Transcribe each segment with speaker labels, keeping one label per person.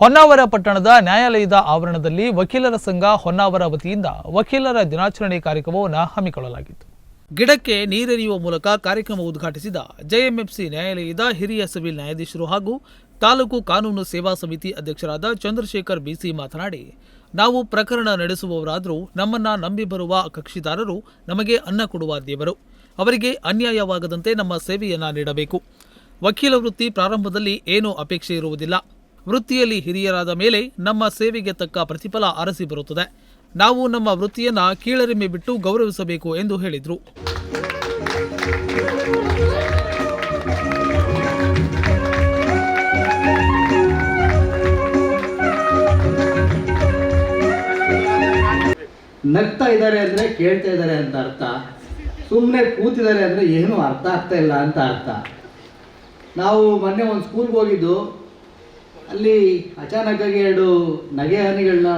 Speaker 1: ಹೊನ್ನಾವರ ಪಟ್ಟಣದ ನ್ಯಾಯಾಲಯದ ಆವರಣದಲ್ಲಿ ವಕೀಲರ ಸಂಘ ಹೊನ್ನಾವರ ವತಿಯಿಂದ ವಕೀಲರ ದಿನಾಚರಣೆ ಕಾರ್ಯಕ್ರಮವನ್ನು ಹಮ್ಮಿಕೊಳ್ಳಲಾಗಿತ್ತು. ಗಿಡಕ್ಕೆ ನೀರೆರೆಯುವ ಮೂಲಕ ಕಾರ್ಯಕ್ರಮ ಉದ್ಘಾಟಿಸಿದ ಜೆಎಂಎಫ್ಸಿ ನ್ಯಾಯಾಲಯದ ಹಿರಿಯ ಸಿವಿಲ್ ನ್ಯಾಯಾಧೀಶರು ಹಾಗೂ ತಾಲೂಕು ಕಾನೂನು ಸೇವಾ ಸಮಿತಿ ಅಧ್ಯಕ್ಷರಾದ ಚಂದ್ರಶೇಖರ್ ಬಿಸಿ ಮಾತನಾಡಿ, ನಾವು ಪ್ರಕರಣ ನಡೆಸುವವರಾದರೂ ನಮ್ಮನ್ನ ನಂಬಿ ಬರುವ ಕಕ್ಷಿದಾರರು ನಮಗೆ ಅನ್ನ ಕೊಡುವ ದೇವರು. ಅವರಿಗೆ ಅನ್ಯಾಯವಾಗದಂತೆ ನಮ್ಮ ಸೇವೆಯನ್ನ ನೀಡಬೇಕು. ವಕೀಲ ವೃತ್ತಿ ಪ್ರಾರಂಭದಲ್ಲಿ ಏನೂ ಅಪೇಕ್ಷೆ ಇರುವುದಿಲ್ಲ. ವೃತ್ತಿಯಲ್ಲಿ ಹಿರಿಯರಾದ ಮೇಲೆ ನಮ್ಮ ಸೇವೆಗೆ ತಕ್ಕ ಪ್ರತಿಫಲ ಅರಸಿ ಬರುತ್ತದೆ. ನಾವು ನಮ್ಮ ವೃತ್ತಿಯನ್ನು ಕೀಳರಿಮೆ ಬಿಟ್ಟು ಗೌರವಿಸಬೇಕು ಎಂದು ಹೇಳಿದರು.
Speaker 2: ನಗ್ತಾ ಇದ್ದಾರೆ ಅಂದರೆ ಕೇಳ್ತಾ ಇದ್ದಾರೆ ಅಂತ ಅರ್ಥ. ಸುಮ್ಮನೆ ಕೂತಿದ್ದಾರೆ ಅಂದರೆ ಏನೂ ಅರ್ಥ ಆಗ್ತಾ ಇಲ್ಲ ಅಂತ ಅರ್ಥ. ನಾವು ಮೊನ್ನೆ ಒಂದು ಸ್ಕೂಲ್ಗೆ ಹೋಗಿದ್ದು ಅಲ್ಲಿ ಅಚಾನಕ್ಕಾಗಿ ಎರಡು ನಗೆ ಹನಿಗಳನ್ನ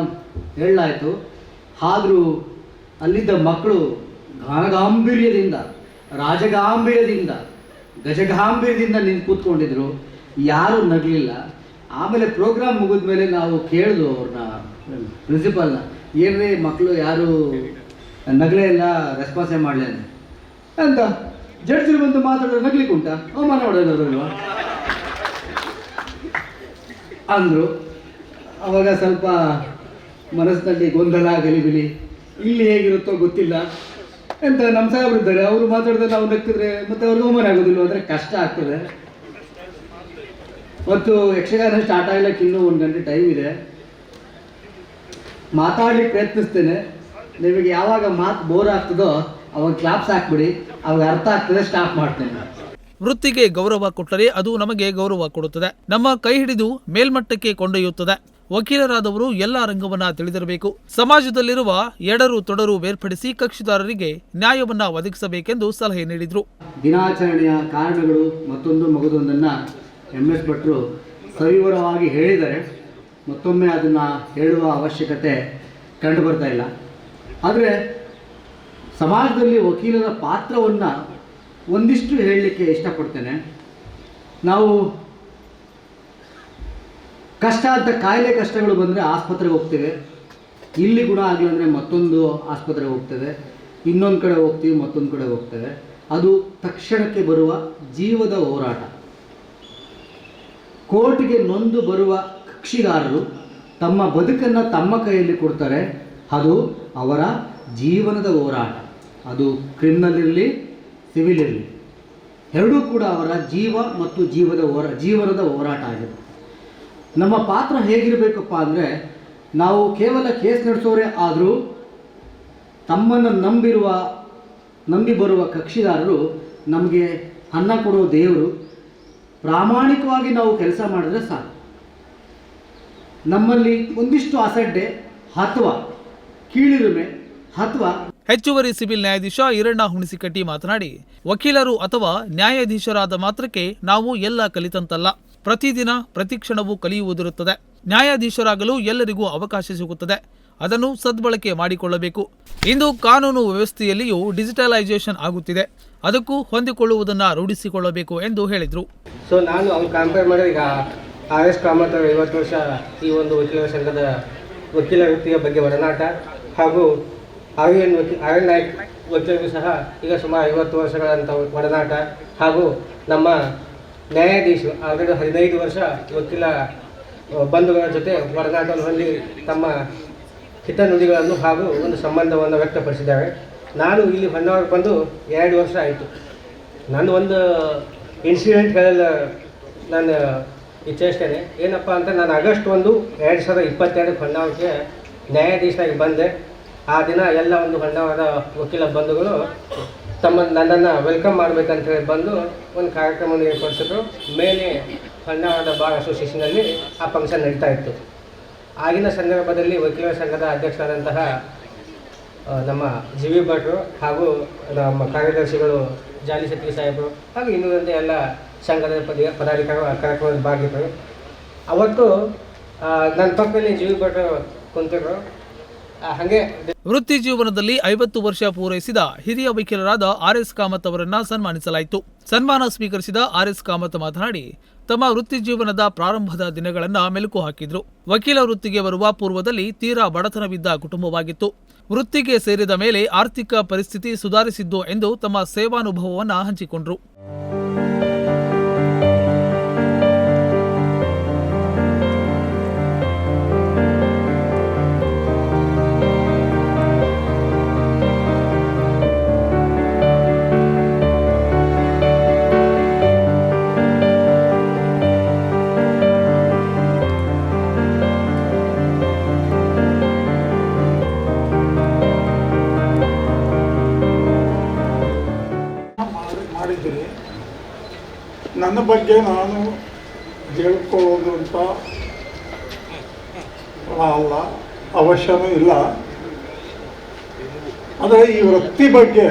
Speaker 2: ಹೇಳಲಾಯಿತು. ಆದರೂ ಅಲ್ಲಿದ್ದ ಮಕ್ಕಳು ಗಾನಗಾಂಭೀರ್ಯದಿಂದ ರಾಜಗಾಂಭೀರ್ಯದಿಂದ, ಗಜಗಾಂಭೀರ್ಯದಿಂದ ನಿಂತು ಕೂತ್ಕೊಂಡಿದ್ರು. ಯಾರೂ ನಗಲಿಲ್ಲ. ಆಮೇಲೆ ಪ್ರೋಗ್ರಾಮ್ ಮುಗಿದ ಮೇಲೆ ನಾವು ಕೇಳಿದ್ವು ಅವ್ರನ್ನ ಪ್ರಿನ್ಸಿಪಲ್ನ ಏನ್ರಿ ಮಕ್ಕಳು ಯಾರು ನಗಲೇ ಇಲ್ಲ ರೆಸ್ಪಾನ್ಸೇ ಮಾಡಲಿ ಅಂತ. ಅಂತ ಜಡ್ಜರು ಬಂದು ಮಾತಾಡೋದು ನಗ್ಲಿಕ್ಕೆ ಉಂಟಾ ಅವಮಾನ ಮಾಡೋದಲ್ವಾ ಅಂದರು. ಅವಾಗ ಸ್ವಲ್ಪ ಮನಸ್ಸಿನಲ್ಲಿ ಗೊಂದಲ, ಗಲಿಬಿಲಿ. ಇಲ್ಲಿ ಹೇಗಿರುತ್ತೋ ಗೊತ್ತಿಲ್ಲ. ಎಂತ ನಮ್ಮ ಸಾಹೇಬ್ರು ಇದ್ದಾರೆ ಅವರು ಮಾತಾಡಿದ್ರೆ ನಾವು ನಕ್ಕಿದ್ರೆ ಮತ್ತೆ ಅವ್ರಿಗೆ ಅವಮಾನ ಆಗೋದಿಲ್ಲ ಅಂದರೆ ಕಷ್ಟ ಆಗ್ತದೆ. ಮತ್ತು ಯಕ್ಷಗಾನ ಸ್ಟಾರ್ಟ್ ಆಗ್ಲಿಕ್ಕೆ ಇನ್ನೂ ಒಂದು ಗಂಟೆ ಟೈಮ್ ಇದೆ. ಮಾತಾಡ್ಲಿಕ್ಕೆ ಪ್ರಯತ್ನಿಸ್ತೇನೆ. ನಿಮಗೆ ಯಾವಾಗ ಮಾತು ಬೋರ್ ಆಗ್ತದೋ, ಅವಾಗ ಕ್ಲಾಪ್ಸ್ ಹಾಕ್ಬಿಡಿ. ಅವಾಗ ಅರ್ಥ ಆಗ್ತದೆ ಸ್ಟಾಪ್ ಮಾಡ್ತೇನೆ.
Speaker 1: ವೃತ್ತಿಗೆ ಗೌರವ ಕೊಟ್ಟರೆ ಅದು ನಮಗೆ ಗೌರವ ಕೊಡುತ್ತದೆ. ನಮ್ಮ ಕೈ ಹಿಡಿದು ಮೇಲ್ಮಟ್ಟಕ್ಕೆ ಕೊಂಡೊಯ್ಯುತ್ತದೆ. ವಕೀಲರಾದವರು ಎಲ್ಲ ರಂಗವನ್ನ ತಿಳಿದಿರಬೇಕು. ಸಮಾಜದಲ್ಲಿರುವ ಎಡರು ತೊಡರು ಬೇರ್ಪಡಿಸಿ ಕಕ್ಷಿದಾರರಿಗೆ ನ್ಯಾಯವನ್ನ ಒದಗಿಸಬೇಕೆಂದು ಸಲಹೆ ನೀಡಿದರು.
Speaker 2: ದಿನಾಚರಣೆಯ ಕಾರಣಗಳು ಮತ್ತೊಂದು ಮಗದೊಂದನ್ನು ಎಂ ಎಸ್ ಭಟ್ರು ಸವಿವರವಾಗಿ ಹೇಳಿದರೆ ಮತ್ತೊಮ್ಮೆ ಅದನ್ನ ಹೇಳುವ ಅವಶ್ಯಕತೆ ಕಂಡು ಬರ್ತಾ ಇಲ್ಲ. ಆದರೆ ಸಮಾಜದಲ್ಲಿ ವಕೀಲರ ಪಾತ್ರವನ್ನು ಒಂದಿಷ್ಟು ಹೇಳಲಿಕ್ಕೆ ಇಷ್ಟಪಡ್ತೇನೆ. ನಾವು ಕಷ್ಟ ಅಂತ ಕಾಯಿಲೆ ಕಷ್ಟಗಳು ಬಂದರೆ ಆಸ್ಪತ್ರೆಗೆ ಹೋಗ್ತೇವೆ. ಇಲ್ಲಿ ಗುಣ ಆಗಲಿಲ್ಲ ಅಂದರೆ ಮತ್ತೊಂದು ಆಸ್ಪತ್ರೆಗೆ ಹೋಗ್ತೇವೆ. ಇನ್ನೊಂದು ಕಡೆ ಹೋಗ್ತೀವಿ, ಮತ್ತೊಂದು ಕಡೆ ಹೋಗ್ತೇವೆ. ಅದು ತಕ್ಷಣಕ್ಕೆ ಬರುವ ಜೀವದ ಹೋರಾಟ. ಕೋರ್ಟ್ಗೆ ನೊಂದು ಬರುವ ಕಕ್ಷಿಗಾರರು ತಮ್ಮ ಬದುಕನ್ನು ತಮ್ಮ ಕೈಯಲ್ಲಿ ಕೊಡ್ತಾರೆ. ಅದು ಅವರ ಜೀವನದ ಹೋರಾಟ. ಅದು ಕ್ರಿಮಿನಲ್ ಇರಲಿ ಸಿವಿಲ್ ಎರಡೂ ಕೂಡ ಅವರ ಜೀವ ಮತ್ತು ಜೀವದ ಹೋರ, ಜೀವನದ ಹೋರಾಟ ಆಗಿದೆ. ನಮ್ಮ ಪಾತ್ರ ಹೇಗಿರಬೇಕಪ್ಪ ಅಂದರೆ, ನಾವು ಕೇವಲ ಕೇಸ್ ನಡೆಸೋರೆ ಆದರೂ ತಮ್ಮನ್ನು ನಂಬಿರುವ, ನಂಬಿ ಬರುವ ಕಕ್ಷಿದಾರರು ನಮಗೆ ಅನ್ನ ಕೊಡುವ ದೇವರು. ಪ್ರಾಮಾಣಿಕವಾಗಿ ನಾವು ಕೆಲಸ ಮಾಡಿದ್ರೆ ಸಾಕು. ನಮ್ಮಲ್ಲಿ ಒಂದಿಷ್ಟು ಅಸಡ್ಡೆ ಅಥವಾ ಕೀಳಿರುಮೆ ಅಥವಾ
Speaker 1: ಹೆಚ್ಚುವರಿ ಸಿವಿಲ್ ನ್ಯಾಯಾಧೀಶ ಈರಣ್ಣ ಹುಣಸಿಕಟ್ಟಿ ಮಾತನಾಡಿ, ವಕೀಲರು ಅಥವಾ ನ್ಯಾಯಾಧೀಶರಾದ ಮಾತ್ರಕ್ಕೆ ನಾವು ಎಲ್ಲ ಕಲಿತಂತಲ್ಲ. ಪ್ರತಿದಿನ ಪ್ರತಿಕ್ಷಣವೂ ಕಲಿಯುವುದಿರುತ್ತದೆ. ನ್ಯಾಯಾಧೀಶರಾಗಲು ಎಲ್ಲರಿಗೂ ಅವಕಾಶ ಸಿಗುತ್ತದೆ. ಅದನ್ನು ಸದ್ಬಳಕೆ ಮಾಡಿಕೊಳ್ಳಬೇಕು. ಇಂದು ಕಾನೂನು ವ್ಯವಸ್ಥೆಯಲ್ಲಿಯೂ ಡಿಜಿಟಲೈಸೇಷನ್ ಆಗುತ್ತಿದೆ. ಅದಕ್ಕೂ ಹೊಂದಿಕೊಳ್ಳುವುದನ್ನು ರೂಢಿಸಿಕೊಳ್ಳಬೇಕು ಎಂದು ಹೇಳಿದರು.
Speaker 3: ಸೊ ನಾನು ಅವ್ನು ಕಂಪೇರ್ ಮಾಡಿದ್ರೆ ಈಗ ಆರ್ ಎಸ್ ಕಾಮತ್ ಅವರು ಐವತ್ತು ವರ್ಷ ಈ ಒಂದು ವಕೀಲರ ಸಂಘದ ವಕೀಲ ವೃತ್ತಿಯ ಬಗ್ಗೆ ಒಡನಾಟ ಹಾಗೂ ಆರ್ ಎನ್ ವಕೀ ಆರ್ ಎನ್ ನಾಯ್ಕ್ ವಕೀಲರಿಗೂ ಸಹ ಈಗ ಸುಮಾರು ಐವತ್ತು ವರ್ಷಗಳಂತ ಒಡನಾಟ ಹಾಗೂ ನಮ್ಮ ನ್ಯಾಯಾಧೀಶರು, ಆಲ್ರೆಡಿ ಹದಿನೈದು ವರ್ಷ ವಕೀಲ ಬಂಧುಗಳ ಜೊತೆ ಒಡನಾಟವನ್ನು ಹೊಂದಿ ತಮ್ಮ ಹಿತನುಡಿಗಳನ್ನು ಹಾಗೂ ಒಂದು ಸಂಬಂಧವನ್ನು ವ್ಯಕ್ತಪಡಿಸಿದ್ದಾರೆ. ನಾನು ಇಲ್ಲಿ ಹೊನ್ನಾವರಕ್ಕೆ ಬಂದು ಎರಡು ವರ್ಷ ಆಯಿತು. ನಾನು ಒಂದು ಇನ್ಸಿಡೆಂಟ್ ಹೇಳಲು ನಾನು ಇಚ್ಛಿಸ್ತೇನೆ ಏನಪ್ಪ ಅಂತ, ನಾನು ಆಗಸ್ಟ್ ಒಂದು ಎರಡು ಸಾವಿರದ ಇಪ್ಪತ್ತೆರಡಕ್ಕೆ ಹೊನ್ನಾವರಕ್ಕೆ ನ್ಯಾಯಾಧೀಶನಾಗಿ ಬಂದೆ. ಆ ದಿನ ಎಲ್ಲ ಒಂದು ಹೊಂಡವಾದ ವಕೀಲ ಬಂಧುಗಳು ತಮ್ಮ ನನ್ನನ್ನು ವೆಲ್ಕಮ್ ಮಾಡಬೇಕಂತ ಹೇಳಿ ಬಂದು ಒಂದು ಕಾರ್ಯಕ್ರಮವನ್ನು ಏರ್ಪಡಿಸಿದ್ರು. ಮೇಲೆ ಹೊಂಡವಾದ ಬಾರ್ ಅಸೋಸಿಯೇಷನಲ್ಲಿ ಆ ಫಂಕ್ಷನ್ ನಡೀತಾ ಇತ್ತು. ಆಗಿನ ಸಂದರ್ಭದಲ್ಲಿ ವಕೀಲರ ಸಂಘದ ಅಧ್ಯಕ್ಷರಾದಂತಹ ನಮ್ಮ ಜಿ ವಿ ಭಟ್ರು ಹಾಗೂ ನಮ್ಮ ಕಾರ್ಯದರ್ಶಿಗಳು ಜಾಲಿ ಶೆಟ್ಟಿ ಸಾಹೇಬರು ಹಾಗೂ ಇನ್ನುಳಿದಂತೆ ಎಲ್ಲ ಸಂಘದ ಪದ, ಪದಾಧಿಕಾರಿಗಳು ಆ ಕಾರ್ಯಕ್ರಮದಲ್ಲಿ ಭಾಗಿದ್ದರು ಅವತ್ತು ನನ್ನ ಪಕ್ಕದಲ್ಲಿ ಜಿ ವಿ ಭಟ್ರು ಕುಂತಿದ್ರು.
Speaker 1: ವೃತ್ತಿ ಜೀವನದಲ್ಲಿ ಐವತ್ತು ವರ್ಷ ಪೂರೈಸಿದ ಹಿರಿಯ ವಕೀಲರಾದ ಆರ್ ಎಸ್ ಕಾಮತ್ ಅವರನ್ನ ಸನ್ಮಾನಿಸಲಾಯಿತು. ಸನ್ಮಾನ ಸ್ವೀಕರಿಸಿದ ಆರ್ ಎಸ್ ಕಾಮತ್ ಮಾತನಾಡಿ, ತಮ್ಮ ವೃತ್ತಿ ಜೀವನದ ಪ್ರಾರಂಭದ ದಿನಗಳನ್ನ ಮೆಲುಕು ಹಾಕಿದ್ರು. ವಕೀಲ ವೃತ್ತಿಗೆ ಬರುವ ಪೂರ್ವದಲ್ಲಿ ತೀರಾ ಬಡತನವಿದ್ದ ಕುಟುಂಬವಾಗಿತ್ತು. ವೃತ್ತಿಗೆ ಸೇರಿದ ಮೇಲೆ ಆರ್ಥಿಕ ಪರಿಸ್ಥಿತಿ ಸುಧಾರಿಸಿದ್ದು ಎಂದು ತಮ್ಮ ಸೇವಾನುಭವವನ್ನು ಹಂಚಿಕೊಂಡ್ರು.
Speaker 4: ನನ್ನ ಬಗ್ಗೆ ನಾನು ಹೇಳ್ಕೊಳ್ಳೋದು ಅಂತ ಅಲ್ಲ, ಅವಶ್ಯನೂ ಇಲ್ಲ. ಆದರೆ ಈ ವೃತ್ತಿ ಬಗ್ಗೆ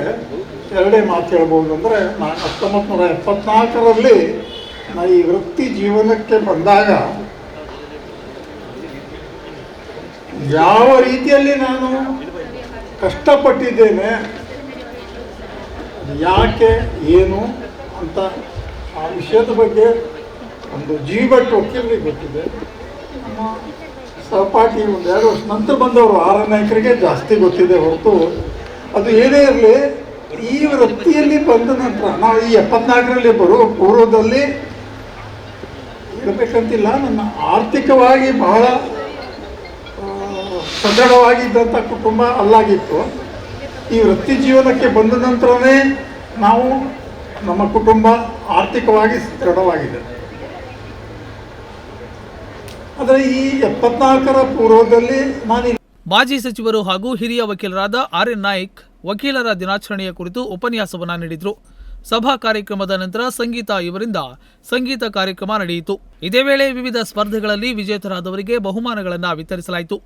Speaker 4: ಎರಡೇ ಮಾತು ಹೇಳ್ಬೋದು ಅಂದರೆ ನಾನು ಹತ್ತೊಂಬತ್ತು ನೂರ ಎಪ್ಪತ್ನಾಲ್ಕರಲ್ಲಿ ನಾ ಈ ವೃತ್ತಿ ಜೀವನಕ್ಕೆ ಬಂದಾಗ ಯಾವ ರೀತಿಯಲ್ಲಿ ನಾನು ಕಷ್ಟಪಟ್ಟಿದ್ದೇನೆ ಯಾಕೆ, ಏನು ಅಂತ ಆ ವಿಷಯದ ಬಗ್ಗೆ ಒಂದು ಜೀವಟ್ಟು ವಕೀಲರಿಗೆ ಗೊತ್ತಿದೆ. ಸಹಪಾಠಿ ಒಂದು ಎರಡು ವರ್ಷ ನಂತರ ಬಂದವರು ಆರ ನಾಯಕರಿಗೆ ಜಾಸ್ತಿ ಗೊತ್ತಿದೆ ಹೊರತು ಅದು ಏನೇ ಇರಲಿ, ಈ ವೃತ್ತಿಯಲ್ಲಿ ಬಂದ ನಂತರ ನಾವು ಈ ಎಪ್ಪತ್ನಾಲ್ಕರಲ್ಲಿ ಬರೋ ಪೂರ್ವದಲ್ಲಿ ಇರಬೇಕಂತಿಲ್ಲ. ನನ್ನ ಆರ್ಥಿಕವಾಗಿ ಬಹಳ ಸದೃಢವಾಗಿದ್ದಂಥ ಕುಟುಂಬ ಅಲ್ಲಾಗಿತ್ತು. ಈ ವೃತ್ತಿ ಜೀವನಕ್ಕೆ ಬಂದ ನಂತರನೇ ನಾವು ನಮ್ಮ ಕುಟುಂಬ ಆರ್ಥಿಕವಾಗಿ ದೃಢವಾಗಿದೆ ಆದರೆ ಈ ಎಪ್ಪತ್ನಾಲ್ಕರ ಪೂರ್ವದಲ್ಲಿ ನಾನು
Speaker 1: ಮಾಜಿ ಸಚಿವರು ಹಾಗೂ ಹಿರಿಯ ವಕೀಲರಾದ ಆರ್ ಎನ್ ನಾಯ್ಕ್ ವಕೀಲರ ದಿನಾಚರಣೆಯ ಕುರಿತು ಉಪನ್ಯಾಸವನ್ನು ನೀಡಿದರು. ಸಭಾ ಕಾರ್ಯಕ್ರಮದ ನಂತರ ಸಂಗೀತ ಇವರಿಂದ ಸಂಗೀತ ಕಾರ್ಯಕ್ರಮ ನಡೆಯಿತು. ಇದೇ ವೇಳೆ ವಿವಿಧ ಸ್ಪರ್ಧೆಗಳಲ್ಲಿ ವಿಜೇತರಾದವರಿಗೆ ಬಹುಮಾನಗಳನ್ನು ವಿತರಿಸಲಾಯಿತು.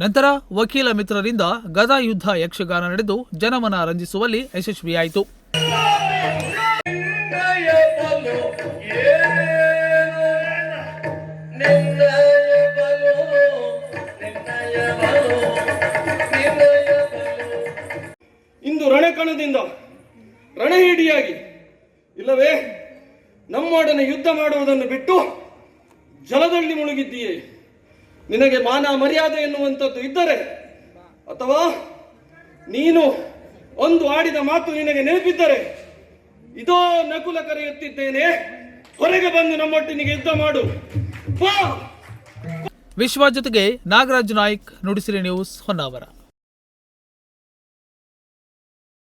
Speaker 1: ನಂತರ ವಕೀಲ ಮಿತ್ರರಿಂದ ಗದಾ ಯುದ್ಧ ಯಕ್ಷಗಾನ ನಡೆದು ಜನಮನ ರಂಜಿಸುವಲ್ಲಿ ಯಶಸ್ವಿಯಾಯಿತು.
Speaker 5: ಇಂದು ರಣಕಣದಿಂದ ರಣಹಿಡಿಯಾಗಿ, ಇಲ್ಲವೇ, ನಮ್ಮೊಡನೆ ಯುದ್ಧ ಮಾಡುವುದನ್ನು ಬಿಟ್ಟು ಜಲದಲ್ಲಿ ಮುಳುಗಿದ್ದೀಯೆ? ನಿನಗೆ ಮಾನ ಮರ್ಯಾದೆ ಎನ್ನುವಂಥದ್ದು ಇದ್ದರೆ ಅಥವಾ ನೀನು ಒಂದು ಆಡಿದ ಮಾತು ನಿನಗೆ ನೆನಪಿದ್ದರೆ, ಇದೋ ನಕುಲ ಕರೆಯುತ್ತಿದ್ದೇನೆ, ಹೊರಗೆ ಬಂದು ನಮ್ಮೊಟ್ಟಿನಿಗೆ ಯುದ್ಧ ಮಾಡು.
Speaker 1: ವಿಶ್ವ ಜೊತೆಗೆ ನಾಗರಾಜ್ ನಾಯ್ಕ್ ನುಡಿಸಿರಿ ನ್ಯೂಸ್ ಹೊನ್ನಾವರ.